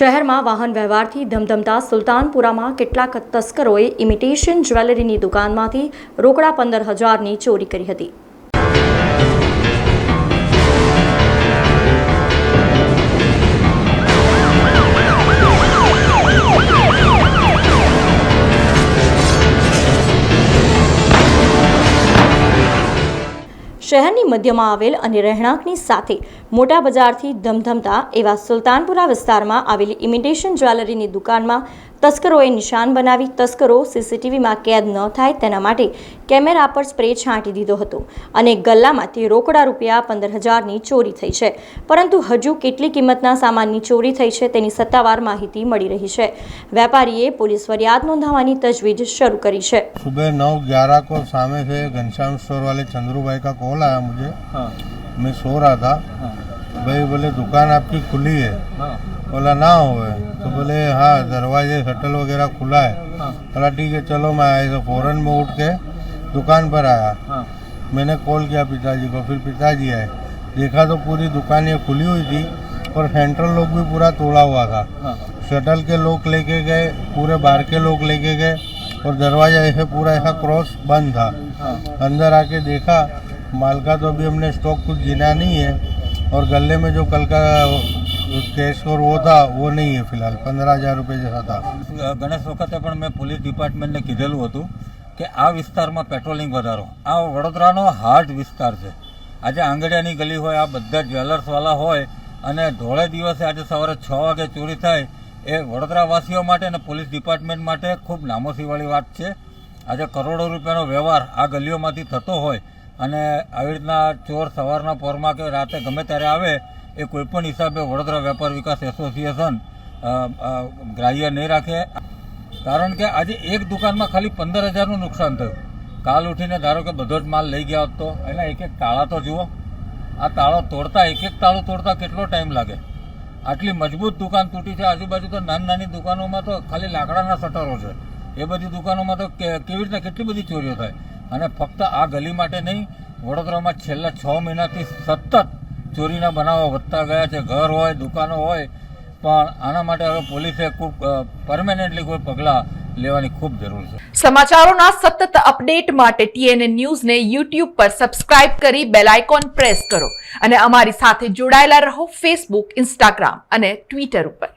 શહેરમાં વાહન વ્યવહારથી ધમધમતા સુલતાનપુરામાં કેટલાક તસ્કરોએ ઇમિટેશન જ્વેલરીની દુકાનમાંથી રોકડા પંદર હજારની ચોરી કરી હતી. શહેરની મધ્યમાં આવેલ અને રહેણાંકની સાથે મોટા બજારથી ધમધમતા એવા સુલતાનપુરા વિસ્તારમાં આવેલી ઇમિટેશન જ્વેલરીની દુકાનમાં તસ્કરોએ નિશાન બનાવી તસ્કરો સીસીટીવીમાં કેદ ન થાય તેના માટે કેમેરા પર સ્પ્રે છાંટી દીધો હતો અને ગલ્લામાંથી રોકડા રૂપિયા પંદર હજારની ચોરી થઈ છે. પરંતુ હજુ કેટલી કિંમતના સામાનની ચોરી થઈ છે તેની સત્તાવાર માહિતી મળી રહી છે. વેપારીએ પોલીસ ફરિયાદ નોંધાવવાની તજવીજ શરૂ કરી છે. સુબહ નવ ગ્યારહ કો સામે છે. ઘનશ્યામ સ્ટોર વાલે ચંદ્રુભાઈ કા કોલ આયા મુજે મેં સો રહા થા भाई बोले दुकान आपकी खुली है। हाँ। बोला ना हुए तो बोले हाँ दरवाजे शटल वगैरह खुला है। हाँ। बोला ठीक है चलो मैं आया तो फ़ौरन में उठ के दुकान पर आया। हाँ। मैंने कॉल किया पिताजी को फिर पिताजी आए। देखा तो पूरी दुकान ये खुली हुई थी और सेंट्रल लोग भी पूरा तोड़ा हुआ था। हाँ। शटल के लोग लेके गए पूरे बाहर के लोग लेके गए और दरवाज़ा ऐसे पूरा ऐसा क्रॉस बंद था। हाँ। अंदर आके देखा माल का तो अभी हमने स्टॉक कुछ गिना नहीं है। और गले में जो कल का कैश और वो था वो नहीं है फिलहाल पंद्रह हजार रुपये जैसा था ગણેશ વખતે પણ મેં પોલીસ ડિપાર્ટમેન્ટને કીધેલું હતું કે આ વિસ્તારમાં પેટ્રોલિંગ વધારો આ વડોદરાનો હાર્ટ વિસ્તાર છે આજે આંગડિયાની ગલી હોય આ બધા જ્વેલર્સવાળા હોય અને ધોળે દિવસે આજે સવારે છ વાગે ચોરી થાય એ વડોદરાવાસીઓ માટે અને પોલીસ ડિપાર્ટમેન્ટ માટે ખૂબ નામોશીવાળી વાત છે આજે કરોડો રૂપિયાનો વ્યવહાર આ ગલીઓમાંથી થતો હોય અને આવી રીતના ચોર સવારના પોરમાં કે રાતે ગમે ત્યારે આવે, એ કોઈપણ હિસાબે વડોદરા વેપાર વિકાસ એસોસિએશન ગ્રાહ્ય નહીં રાખે. કારણ કે આજે એક દુકાનમાં ખાલી પંદર હજારનું નુકસાન થયું. કાલ ઉઠીને ધારો કે બધો જ માલ લઈ ગયા હોત એના એક એક તાળા તો જુઓ. આ તાળો તોડતા એક એક તાળું તોડતા કેટલો ટાઈમ લાગે? આટલી મજબૂત દુકાન તૂટી છે. આજુબાજુ તો નાની નાની દુકાનોમાં તો ખાલી લાકડાના શટરો છે. એ બધી દુકાનોમાં તો કેવી રીતે કેટલી બધી ચોરીઓ થાય? અને ફક્ત આ ગલી માટે નહીં, વડોદરામાં છેલ્લા છ મહિનાથી સતત ચોરીના બનાવો વધતા ગયા છે. ઘર હોય, દુકાનો હોય, પણ આના માટે હવે પોલીસે ખૂબ પરમેનન્ટલી કોઈ પગલાં લેવાની ખૂબ જરૂર છે. સમાચારોના સતત અપડેટ માટે ટીએનએ ન્યૂઝને યુટ્યુબ પર સબસ્ક્રાઇબ કરી બેલ આઇકોન પ્રેસ કરો અને અમારી સાથે જોડાયેલા રહો ફેસબુક, ઇન્સ્ટાગ્રામ અને ટ્વિટર ઉપર.